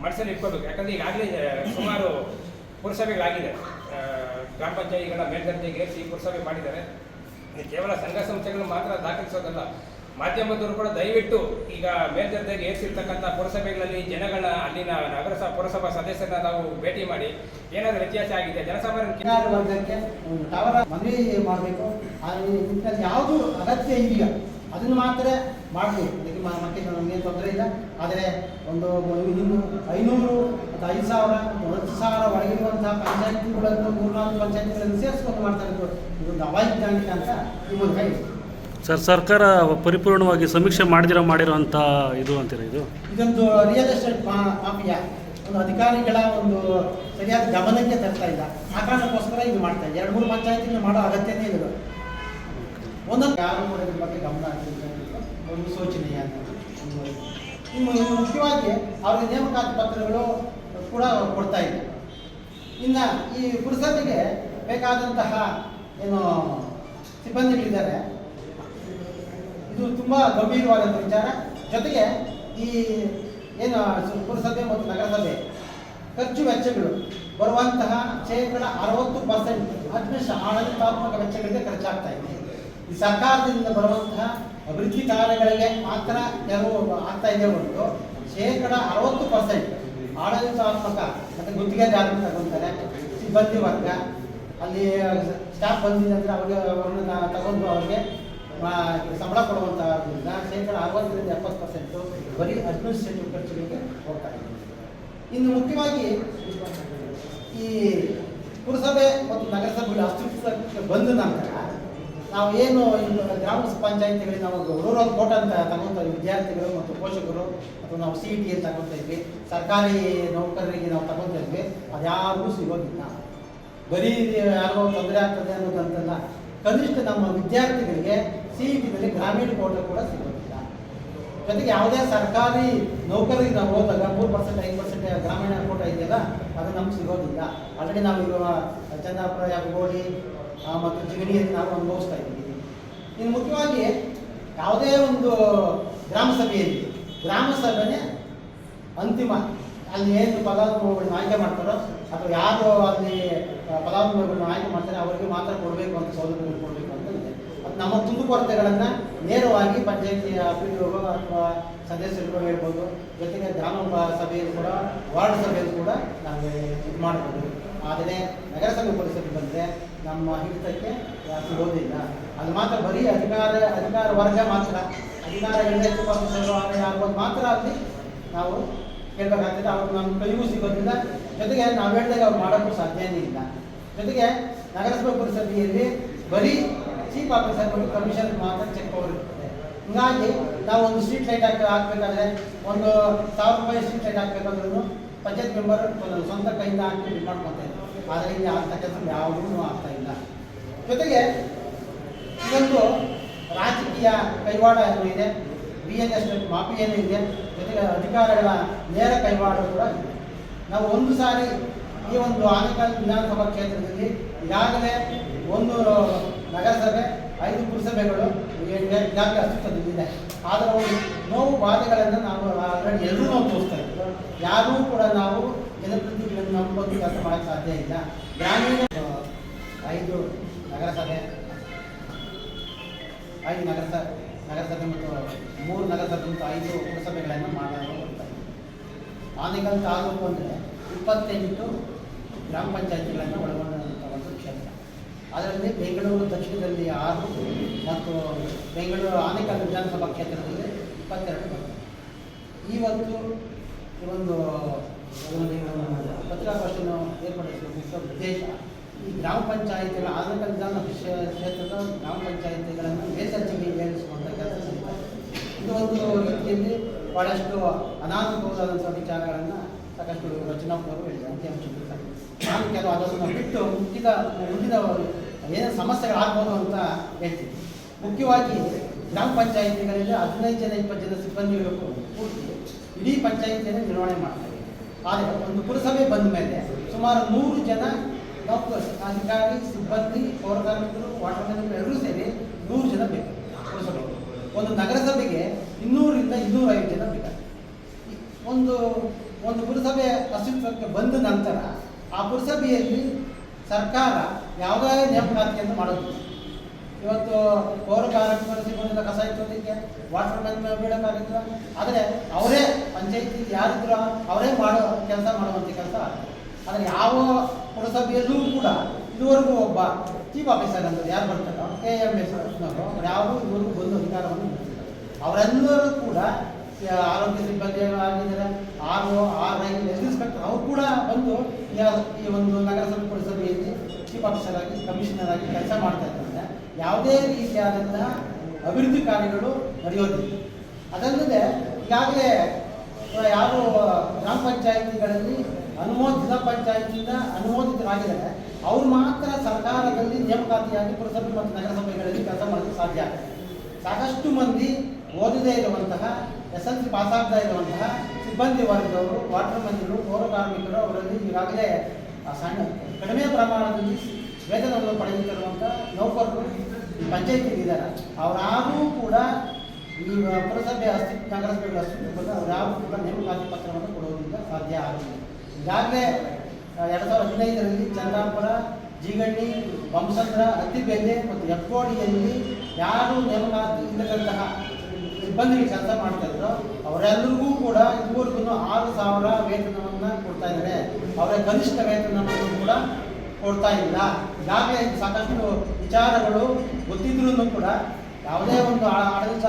ಮನಸ್ಸಲ್ಲಿ ಇಟ್ಕೋಬೇಕು. ಯಾಕಂದ್ರೆ ಈಗಾಗಲೇ ಸುಮಾರು ಪುರಸಭೆಗಳಾಗಿದೆ. ಗ್ರಾಮ ಪಂಚಾಯಿತಿಗಳ ಏರಿಸಿ ಪುರಸಭೆ ಮಾಡಿದ್ದಾರೆ. ಕೇವಲ ಸಂಘ ಸಂಸ್ಥೆಗಳು ಮಾತ್ರ ದಾಖಲಿಸೋದಲ್ಲ. ಮಾಧ್ಯಮದವರು ಕೂಡ ದಯವಿಟ್ಟು ಈಗ ಮೇಲ್ದರ್ಜೆಗೆ ಏರಿಸಿರ್ತಕ್ಕಂಥ ಪುರಸಭೆಗಳಲ್ಲಿ ಜನಗಳ, ಅಲ್ಲಿನ ನಗರಸಭಾ ಪುರಸಭಾ ಸದಸ್ಯರನ್ನ ನಾವು ಭೇಟಿ ಮಾಡಿ ಏನಾದರೂ ವ್ಯತ್ಯಾಸ ಆಗಿದೆ? ಜನಸಾಮಾನ್ಯ ಮನವಿ ಮಾಡಬೇಕು. ಯಾವುದು ಅಗತ್ಯ ಇದೆಯಾ ಅದನ್ನು ಮಾತ್ರ ಮಾಡಲಿ ಅದಕ್ಕೆ ಮತ್ತೆ ನಮಗೇನು ತೊಂದರೆ ಇಲ್ಲ. ಆದರೆ ಒಂದು ಇನ್ನೂರು ಐನೂರು ಮತ್ತು ಐದು ಸಾವಿರ ಒಂದು ಸಾವಿರ ಒಳಗಿರುವಂತಹ ಪಂಚಾಯತ್ಗಳನ್ನು ಮೂರ್ನಾಲ್ಕು ಪಂಚಾಯತ್ಗಳನ್ನು ಸೇರಿಸ್ಕೊಂಡು ಮಾಡ್ತಾ ಇರೋದು ಇದೊಂದು ಅವೈಜ್ಞಾನಿಕ ಅಂತ ಈ ಮೂಲಕ ಸರ್ ಸರ್ಕಾರ ಪರಿಪೂರ್ಣವಾಗಿ ಸಮೀಕ್ಷೆ ಮಾಡಿದಿರೋ ಮಾಡಿರೋಂಥ ಇದು ಅಂತೀರ ಇದು? ಇದೊಂದು ರಿಯಲ್ ಎಸ್ಟೇಟ್ ಮಾಫಿಯಾ. ಒಂದು ಅಧಿಕಾರಿಗಳ ಒಂದು ಸರಿಯಾದ ಗಮನಕ್ಕೆ ತರ್ತಾ ಇಲ್ಲ. ಆ ಕಾರಣಕ್ಕೋಸ್ಕರ ಇದು ಮಾಡ್ತಾ ಇದೆ. ಎರಡು ಮೂರು ಪಂಚಾಯತಿಗಳು ಮಾಡೋ ಅಗತ್ಯನೇ ಇದು ಒಂದೊಂದು ಯಾರು ಬಗ್ಗೆ ಗಮನ ಅನ್ನೋದು ಒಂದು ಸೂಚನೆ ಇನ್ನು ಮುಖ್ಯವಾಗಿ ಅವರಿಗೆ ನೇಮಕಾತಿ ಪತ್ರಗಳು ಕೂಡ ಕೊಡ್ತಾ ಇದೆ ಇನ್ನು ಈ ಪುರಸಭೆಗೆ ಬೇಕಾದಂತಹ ಏನು ಸಿಬ್ಬಂದಿಗಳಿದ್ದಾರೆ, ಇದು ತುಂಬ ಗಂಭೀರವಾದಂಥ ವಿಚಾರ. ಜೊತೆಗೆ ಈ ಏನು ಪುರಸಭೆ ಮತ್ತು ನಗರಸಭೆ ಖರ್ಚು ವೆಚ್ಚಗಳು ಬರುವಂತಹ ಶೇಕಡ ಅರವತ್ತು ಪರ್ಸೆಂಟ್ ಅಡ್ಮಿಷನ್ ಆಡಳಿತಾತ್ಮಕ ವೆಚ್ಚಗಳಿಗೆ ಖರ್ಚಾಗ್ತಾ ಇದೆ. ಈ ಸರ್ಕಾರದಿಂದ ಬರುವಂತಹ ಅಭಿವೃದ್ಧಿ ಕಾರ್ಯಗಳಿಗೆ ಮಾತ್ರ ನೆರವು ಆಗ್ತಾ ಇದೆ ಹೊರತು ಶೇಕಡ ಅರವತ್ತು ಪರ್ಸೆಂಟ್ ಆಡಳಿತಾತ್ಮಕ ಮತ್ತು ಗುತ್ತಿಗೆದಾರರು ತಗೊಂತಾರೆ ಸಿಬ್ಬಂದಿ ವರ್ಗ. ಅಲ್ಲಿ ಸ್ಟಾಫ್ ಬಂದಿದೆ ಅಂದರೆ ಅವ್ರಿಗೆ ಅವ್ರನ್ನ ತಗೊಂಡು ಅವ್ರಿಗೆ ಸಂಬಳ ಕೊಡುವಂಥದ್ರಿಂದ ಶೇಕಡ ಅರವತ್ತರಿಂದ ಎಪ್ಪತ್ತು ಪರ್ಸೆಂಟು ಬರೀ ಅಡ್ಮಿನಿಸ್ಟ್ರೇಟಿವ್ ಖರ್ಚುಗಳಿಗೆ ಹೋಗ್ತಾ ಇದೆ. ಇನ್ನು ಮುಖ್ಯವಾಗಿ ಈ ಪುರಸಭೆ ಮತ್ತು ನಗರಸಭೆಗಳು ಅಸ್ತಿತ್ವಕ್ಕೆ ಬಂದ ನಂತರ ನಾವು ಏನು ಗ್ರಾಮ ಪಂಚಾಯಿತಿಗಳಿಗೆ ನಾವು ರೂರಲ್ ಕೋಟ್ ಅಂತ ತಗೊಂತ ವಿದ್ಯಾರ್ಥಿಗಳು ಮತ್ತು ಪೋಷಕರು ಅಥವಾ ನಾವು ಸಿ ಟಿ ಅಂತ ತಗೊತಾ ಸರ್ಕಾರಿ ನೌಕರರಿಗೆ ನಾವು ತಗೊತಾ ಇದ್ವಿ. ಅದ್ಯಾರಿಗೂ ಸಿಗೋದಿಲ್ಲ. ಬರೀ ಯಾರೋ ತೊಂದರೆ ಆಗ್ತದೆ ಅನ್ನೋದಂತಲ್ಲ. ಕನಿಷ್ಠ ನಮ್ಮ ವಿದ್ಯಾರ್ಥಿಗಳಿಗೆ ಸಿ ಇ ಟಿನಲ್ಲಿ ಗ್ರಾಮೀಣ ಕೋಟ ಕೂಡ ಸಿಗೋದಿಲ್ಲ. ಜೊತೆಗೆ ಯಾವುದೇ ಸರ್ಕಾರಿ ನೌಕರಿಗೆ ನಾವು ಹೋದಾಗ ಮೂರು ಪರ್ಸೆಂಟ್ ಐದು ಪರ್ಸೆಂಟ್ ಗ್ರಾಮೀಣ ಕೋಟ ಇದೆಯಲ್ಲ ಅದು ನಮ್ಗೆ ಸಿಗೋದಿಲ್ಲ. ಆಲ್ರೆಡಿ ನಾವು ಇರುವ ಚಂದಾಪುರ ಯಾಗಗೋಡಿ ಆ, ಮತ್ತು ಜಿಗಣಿಯನ್ನು ನಾವು ಅನುಭವಿಸ್ತಾ ಇದ್ದೀವಿ. ಇನ್ನು ಮುಖ್ಯವಾಗಿ ಯಾವುದೇ ಒಂದು ಗ್ರಾಮ ಸಭೆಯಲ್ಲಿ, ಗ್ರಾಮ ಸಭೆನೇ ಅಂತಿಮ. ಅಲ್ಲಿ ಏನು ಪದಾನುಭವಿಗಳನ್ನ ಆಯ್ಕೆ ಮಾಡ್ತಾರೋ ಅಥವಾ ಯಾರು ಅಲ್ಲಿ ಪದಾನುಭವಿಗಳನ್ನ ಆಯ್ಕೆ ಮಾಡ್ತಾರೆ ಅವರಿಗೆ ಮಾತ್ರ ಕೊಡಬೇಕು ಅಂತ ಸೌಲಭ್ಯಗಳು ಕೊಡಬೇಕು ಅಂತ ಇದೆ. ನಮ್ಮ ನಮ್ಮ ಕುಂದುಕೊರತೆಗಳನ್ನು ನೇರವಾಗಿ ಪಂಚಾಯತಿಯ ಪಿ ಅಥವಾ ಸದಸ್ಯರುಗಳು ಹೇಳ್ಬೋದು. ಜೊತೆಗೆ ಗ್ರಾಮ ಸಭೆಯಲ್ಲಿ ಕೂಡ, ವಾರ್ಡ್ ಸಭೆಯಲ್ಲಿ ಕೂಡ ನಾವು ಇದು ಮಾಡ್ಬೋದು. ಆದರೆ ನಗರಸಭೆ ಪರಿಸ್ಥಿತಿ ಬಂದರೆ ನಮ್ಮ ಹಿಡಿತಕ್ಕೆ ಯಾರು ಸಿಗೋದಿಲ್ಲ ಅದು ಮಾತ್ರ ಬರೀ ಅಧಿಕಾರ ಅಧಿಕಾರ ವರ್ಗ ಮಾತ್ರ. ಅಧಿಕಾರ ಸೂಪರ್ವೈಸರು ಆಮೇಲೆ ಆಗೋದು ಮಾತ್ರ ಅಲ್ಲಿ ನಾವು ಹೇಳ್ಬೇಕಾಗ್ತದೆ. ಅವ್ರು ನಮ್ಮ ಕೈಗೂ ಸಿಗೋದಿಲ್ಲ. ಜೊತೆಗೆ ನಾವು ಹೇಳಿದಾಗ ಅವ್ರು ಮಾಡೋಕ್ಕೂ ಸಾಧ್ಯನೇ ಇಲ್ಲ. ಜೊತೆಗೆ ನಗರಸಭೆ ಪುರಸಭೆಯಲ್ಲಿ ಬರೀ ಚೀಫ್ ಆಫೀಸರ್ ಮತ್ತು ಕಮಿಷನ್ ಮಾತ್ರ ಚೆಕ್ ಇರ್ತದೆ. ಹೀಗಾಗಿ ನಾವು ಒಂದು ಸ್ಟ್ರೀಟ್ ಲೈಟ್ ಹಾಕಿ, ಹಾಕ್ಬೇಕಾದ್ರೆ ಒಂದು ಸಾವಿರ ರೂಪಾಯಿ ಸ್ಟ್ರೀಟ್ ಲೈಟ್ ಹಾಕ್ಬೇಕಂದ್ರೂ ಪಂಚಾಯತ್ ಮೆಂಬರ್ ಸ್ವಂತ ಕೈಯಿಂದ ಹಾಕಿ ಮಾಡ್ಕೊತಾ ಇದ್ರು ಆದರೆ ಇಲ್ಲಿ ಆಗ್ತಕ್ಕಂಥ ಯಾವುದೂ ಆಗ್ತಾ ಇಲ್ಲ. ಜೊತೆಗೆ ಇದೊಂದು ರಾಜಕೀಯ ಕೈವಾಡ ಏನು ಇದೆ? ಬಿ ಎನ್ ಎಸ್ ಮಾಫಿ ಏನು ಇದೆ? ಜೊತೆಗೆ ಅಧಿಕಾರಗಳ ನೇರ ಕೈವಾಡ ಕೂಡ ಇದೆ. ನಾವು ಒಂದು ಸಾರಿ ಈ ಒಂದು ಆನೇಕಲ್ ವಿಧಾನಸಭಾ ಕ್ಷೇತ್ರದಲ್ಲಿ ಈಗಾಗಲೇ ಒಂದು ನಗರಸಭೆ, ಐದು ಪುರಸಭೆಗಳು ಈಗ- ಈಗಾಗಲೇ ಅಸ್ತಿತ್ವದಲ್ಲಿದೆ ಆದರೆ ಒಂದು ನೋವು ಬಾಧೆಗಳನ್ನು ನಾವು ಎಲ್ಲರೂ ನಾವು ತೋರಿಸ್ತಾ ಇದ್ದೀವಿ. ಯಾರೂ ಕೂಡ ನಾವು ನಂಬೋದು ಕೆಲಸ ಮಾಡೋಕ್ಕೆ ಸಾಧ್ಯ ಇಲ್ಲ. ಗ್ರಾಮೀಣ ಐದು ನಗರಸಭೆ ಐದು ನಗರಸಭೆ ನಗರಸಭೆ ಮತ್ತು ಮೂರು ನಗರಸಭೆ ಮತ್ತು ಐದು ಪುರಸಭೆಗಳನ್ನು ಮಾಡಲು ಆನೆಗಲ್ ತಾಲೂಕು ಅಂದರೆ ಇಪ್ಪತ್ತೆಂಟು ಗ್ರಾಮ ಪಂಚಾಯಿತಿಗಳನ್ನು ಒಳಗೊಂಡಂಥ ಒಂದು ಕ್ಷೇತ್ರ. ಅದರಲ್ಲಿ ಬೆಂಗಳೂರು ದಕ್ಷಿಣದಲ್ಲಿ ಆರು ಮತ್ತು ಬೆಂಗಳೂರು ಆನೇಕಲ್ ವಿಧಾನಸಭಾ ಕ್ಷೇತ್ರದಲ್ಲಿ ಇಪ್ಪತ್ತೆರಡು. ಬರ್ತದೆ ಇವತ್ತು ಒಂದು ಒಂದು ಪತ್ರಿಕಾಗೋಷ್ಠಿಯನ್ನು ಏರ್ಪಡಿಸುವ ಮುಖ್ಯ ಉದ್ದೇಶ, ಈ ಗ್ರಾಮ ಪಂಚಾಯಿತಿಗಳ ಆಧುನಿಕ ವಿಧಾನ ಕ್ಷೇ- ಕ್ಷೇತ್ರದ ಗ್ರಾಮ ಪಂಚಾಯಿತಿಗಳನ್ನು ಮೇಲ್ದರ್ಜೆಗೆ ಏರಿಸುವಂಥ ಕೆಲಸ ಇದೆ. ಒಂದು ರೀತಿಯಲ್ಲಿ ಭಾಳಷ್ಟು ಅನಾನುಕೂಲವಾದಂಥ ವಿಚಾರಗಳನ್ನು ಸಾಕಷ್ಟು ರಚನಾಪುರವರು ಹೇಳಿದ್ದಾರೆ. ಅಂಕಿಅಂಶಗಳು ನಾನು ಕೆಲವು ಅದನ್ನು ಬಿಟ್ಟು ಮುಂದಿದ ಮುಂದಿನ ಏನೇನು ಸಮಸ್ಯೆಗಳಾಗ್ಬೋದು ಅಂತ ಹೇಳ್ತೀನಿ. ಮುಖ್ಯವಾಗಿ ಗ್ರಾಮ ಪಂಚಾಯಿತಿಗಳಲ್ಲಿ ಹದಿನೈದು ಜನ, ಇಪ್ಪತ್ತು ಜನ ಸಿಬ್ಬಂದಿಗಳು ಪೂರ್ತಿ ಇಡೀ ಪಂಚಾಯಿತಿಯನ್ನು ನಿರ್ವಹಣೆ ಮಾಡ್ತಾರೆ. ಆದರೆ ಒಂದು ಪುರಸಭೆ ಬಂದ ಮೇಲೆ ಸುಮಾರು ನೂರು ಜನ ಡಾಕ್ಟರ್ಸ್, ಅಧಿಕಾರಿ, ಸಿಬ್ಬಂದಿ, ಪೌರಕಾರ್ಮಿಕರು ವಾಟರ್ ಮ್ಯಾನ್ ಎಲ್ಲರೂ ಸೇರಿ ನೂರು ಜನ ಬೇಕು ಪುರಸಭೆ ಒಂದು ನಗರಸಭೆಗೆ ಇನ್ನೂರಿಂದ ಇನ್ನೂರೈವತ್ತು ಜನ ಬೇಕಾಗ್ತದೆ ಒಂದು ಒಂದು ಪುರಸಭೆ ಅಸ್ತಿತ್ವಕ್ಕೆ ಬಂದ ನಂತರ ಆ ಪುರಸಭೆಯಲ್ಲಿ ಸರ್ಕಾರ ಯಾವುದೇ ನೇಮಕಾತಿಯನ್ನು ಮಾಡೋದು ಇವತ್ತು ಪೌರ ಕಾರ್ಯಕ್ರಮ ಕಸ ಎತ್ತೋದಕ್ಕೆ ವಾಟರ್ ಮ್ಯಾನ್ ಬೀಳೋಕ್ಕಾಗಿಲ್ಲ ಆದರೆ ಅವರೇ ಪಂಚಾಯತಿ ಯಾರಿದ್ರು ಅವರೇ ಮಾಡೋ ಕೆಲಸ ಮಾಡುವಂಥ ಕೆಲಸ ಆದರೆ ಯಾವ ಪುರಸಭೆಯಲ್ಲೂ ಕೂಡ ಇದುವರೆಗೂ ಒಬ್ಬ ಚೀಫ್ ಆಫೀಸರ್ ಅಂತ ಯಾರು ಬರ್ತಾರೆ ಕೆ ಎಂ ಎಸ್ ಅವ್ರು ಯಾರು ಇವರು ಬಂದು ಅಧಿಕಾರವನ್ನು ಅವರೆಲ್ಲರೂ ಕೂಡ ಆರೋಗ್ಯ ಸಿಬ್ಬಂದಿ ಆಗಿದ್ದಾರೆ. ಆರು, ಆರ್ ಐ ಇನ್ಸ್ಪೆಕ್ಟರ್ ಅವರು ಕೂಡ ಬಂದು ಈ ಒಂದು ನಗರಸಭೆ ಪುರಸಭೆಯಲ್ಲಿ ಚೀಫ್ ಆಫೀಸರ್ ಆಗಿ ಕಮಿಷನರ್ ಆಗಿ ಕೆಲಸ ಮಾಡ್ತಾ ಇದ್ದಾರೆ. ಯಾವುದೇ ರೀತಿಯಾದಂತಹ ಅಭಿವೃದ್ಧಿ ಕಾರ್ಯಗಳು ನಡೆಯೋದಿಲ್ಲ. ಅದಲ್ಲದೆ ಈಗಾಗಲೇ ಯಾರು ಗ್ರಾಮ ಪಂಚಾಯಿತಿಗಳಲ್ಲಿ ಅನುಮೋದಿತ ಪಂಚಾಯತಿಯಿಂದ ಅನುಮೋದಿತರಾಗಿದ್ದಾರೆ. ಅವ್ರು ಮಾತ್ರ ಸರ್ಕಾರದಲ್ಲಿ ನೇಮಕಾತಿಯಾಗಿ ಪುರಸಭೆ ಮತ್ತು ನಗರಸಭೆಗಳಲ್ಲಿ ಕೆಲಸ ಮಾಡಲು ಸಾಧ್ಯ ಆಗುತ್ತೆ ಸಾಕಷ್ಟು ಮಂದಿ ಓದದೇ ಇರುವಂತಹ ಎಸ್ ಎಲ್ ಸಿ ಇರುವಂತಹ ಸಿಬ್ಬಂದಿ ವರ್ಗದವರು ವಾಟರ್ ಮಂದಿರು ಪೌರ ಕಾರ್ಮಿಕರು ಅವರಲ್ಲಿ ಈಗಾಗಲೇ ಸಣ್ಣ, ಕಡಿಮೆ ಪ್ರಮಾಣದಲ್ಲಿ ವೇತನವನ್ನು ಪಡೆದಿರುವಂತಹ ನೌಕರರು ಪಂಚಾಯಿತಿ ಇದ್ದಾರೆ ಅವರಾರೂ ಕೂಡ ಈ ಪುರಸಭೆ ಅಸ್ತಿ, ನಗರಸಭೆಗಳ ಅಸ್ತಿತ್ವ ಬಂದು ಅವರಾಗೂ ಕೂಡ ನೇಮಕಾತಿ ಪತ್ರವನ್ನು ಕೊಡುವುದರಿಂದ ಸಾಧ್ಯ ಆಗುತ್ತೆ ಈಗಾಗಲೇ ಎರಡು ಸಾವಿರದ ಹದಿನೈದರಲ್ಲಿ ಚಂದ್ರಾಪುರ, ಜಿಗಣ್ಣಿ ಬಂಸಂದ್ರ ಅತ್ತಿಬೆಲೆ ಮತ್ತು ಎಫ್ಕೋಡಿಯಲ್ಲಿ ಯಾರು ನೇಮಕಾತಿ ಇಲ್ಲದಂತಹ ಸಿಬ್ಬಂದಿಗೆ ಕೆಲಸ ಮಾಡ್ತಾ ಇದ್ರು. ಅವರೆಲ್ಲರಿಗೂ ಕೂಡ ಇದುವರೆಗೂ ಆರು ಸಾವಿರ ವೇತನವನ್ನು ಕೊಡ್ತಾ ಇದ್ದಾರೆ. ಅವರ ಕನಿಷ್ಠ ವೇತನವನ್ನು ಕೂಡ ಕೊಡ್ತಾ ಇಲ್ಲ. ಈಗಾಗಲೇ ಸಾಕಷ್ಟು ವಿಚಾರಗಳು ಗೊತ್ತಿದ್ರು ಕೂಡ ಯಾವುದೇ ಒಂದು ಆಡಳಿತ